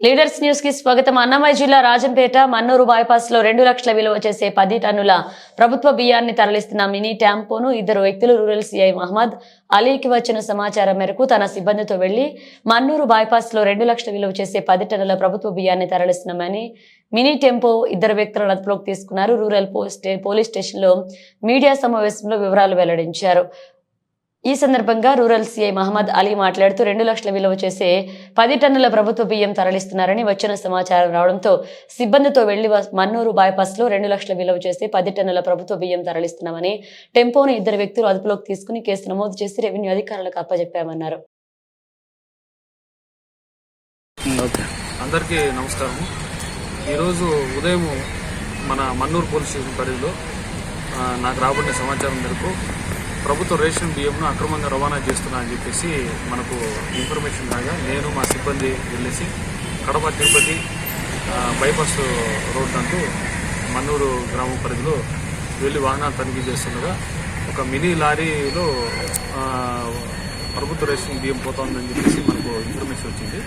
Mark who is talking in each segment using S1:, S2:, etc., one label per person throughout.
S1: Leaders న్యూస్కి స్వాగతం. అన్నమయ్య జిల్లా రాజంపేట మన్నూరు బైపాస్లో రెండు లక్షల విలువ చేసే పది టన్నుల ప్రభుత్వ బియ్యాన్ని తరలిస్తున్న మినీ ట్యాంపోను ఇద్దరు వ్యక్తులు రూరల్ సిఐ మహమ్మద్ అలీకి వచ్చిన సమాచారం మేరకు తన సిబ్బందితో వెళ్ళి మన్నూరు బైపాస్లో రెండు లక్షల విలువ చేసే పది టన్నుల ప్రభుత్వ బియ్యాన్ని తరలిస్తున్నామని మినీ టెంపో ఇద్దరు వ్యక్తులను అదుపులోకి తీసుకున్నారు. రూరల్ పోలీస్ స్టేషన్లో మీడియా సమావేశంలో వివరాలు వెల్లడించారు. ఈ సందర్భంగా రూరల్ సీఐ మహమ్మద్ అలీ మాట్లాడుతూ రెండు లక్షల విలువ చేసే పది టన్నుల ప్రభుత్వ బియ్యం తరలిస్తున్నారని వచ్చిన సమాచారం రావడంతో సిబ్బందితో వెళ్ళి మన్నూరు బైపాస్లో రెండు లక్షల విలువ చేసి పది టన్నుల ప్రభుత్వ బియ్యం తరలిస్తున్నామని టెంపోను ఇద్దరు వ్యక్తులు అదుపులోకి తీసుకుని కేసు నమోదు చేసి రెవెన్యూ అధికారులకు అప్పజెప్పామన్నారు.
S2: ఓకే.
S3: అందరికీ నమస్కారం ఈరోజు ఉదయం మన మన్నూరు పోలీస్ స్టేషన్ పరిధిలో నాకు రాబడిన సమాచారం మేరకు ప్రభుత్వ రేషన్ బియ్యంను అక్రమంగా రవాణా చేస్తున్నా అని చెప్పేసి మనకు ఇన్ఫర్మేషన్ లాగా నేను మా సిబ్బంది వెళ్ళేసి కడప తిరుపతి బైపాస్ రోడ్ నందు మన్నూరు గ్రామ పరిధిలో వెళ్ళి వాహనాలు తనిఖీ చేస్తుండగా ఒక మినీ లారీలో ప్రభుత్వ రేషన్ బియ్యం పోతోందని చెప్పేసి మనకు ఇన్ఫర్మేషన్ వచ్చింది.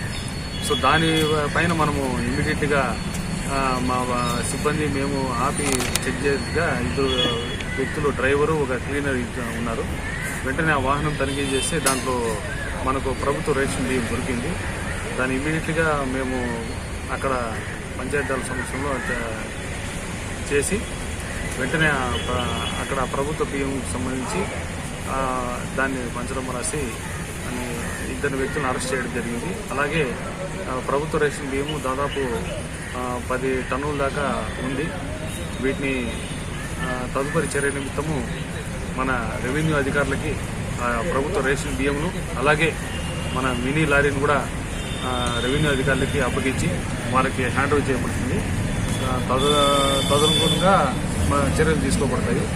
S3: సో దాని పైన మనము ఇమీడియట్గా మా సిబ్బంది మేము ఆపి చెక్ చేయగా ఇద్దరు వ్యక్తులు డ్రైవరు ఒక క్లీనర్ ఉన్నారు. వెంటనే ఆ వాహనం తనిఖీ చేస్తే దాంట్లో మనకు ప్రభుత్వ రేషన్ బియ్యం దొరికింది. దాన్ని ఇమీడియట్గా మేము అక్కడ పంచాయతీరాజ్ సమస్యలో చేసి వెంటనే అక్కడ ప్రభుత్వ బియ్యం సంబంధించి దాన్ని పంచడం రాసి అని ఇద్దరు వ్యక్తులను అరెస్ట్ చేయడం జరిగింది. అలాగే ప్రభుత్వ రేషన్ బియ్యము దాదాపు పది టన్నుల దాకా ఉంది. వీటిని తదుపరి చర్య నిమిత్తము మన రెవెన్యూ అధికారులకి ప్రభుత్వ రేషన్ బియ్యంను అలాగే మన మినీ లారీని కూడా రెవెన్యూ అధికారులకి అప్పగించి వాళ్ళకి హ్యాండ్ ఓవర్ చేయబడుతుంది. తద తదనుగుణంగా మన చర్యలు తీసుకోబడతాయి.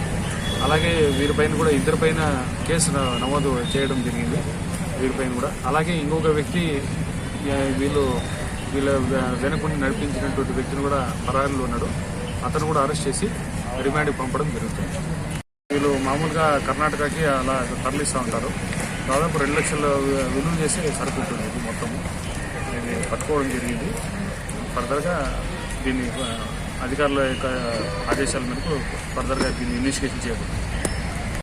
S3: అలాగే వీరిపైన కూడా ఇద్దరిపైన కేసు నమోదు చేయడం జరిగింది వీరిపైన కూడా. అలాగే ఇంకొక వ్యక్తి వీళ్ళు వీళ్ళ వె- వెనకుండి నడిపించినటువంటి వ్యక్తిని కూడా పరారీలో ఉన్నాడు. అతను కూడా అరెస్ట్ చేసి రిమాండ్కి పంపడం జరుగుతుంది. వీళ్ళు మామూలుగా కర్ణాటకకి అలా తరలిస్తూ ఉంటారు. దాదాపు రెండు లక్షల విలువ చేసి సరుకు ఉంటుంది ఇది మొత్తము ఇది పట్టుకోవడం జరిగింది. ఫర్దర్గా దీన్ని అధికారుల యొక్క ఆదేశాల మేరకు ఫర్దర్గా దీన్ని ఇన్వెస్టిగేషన్ చేయబడుతుంది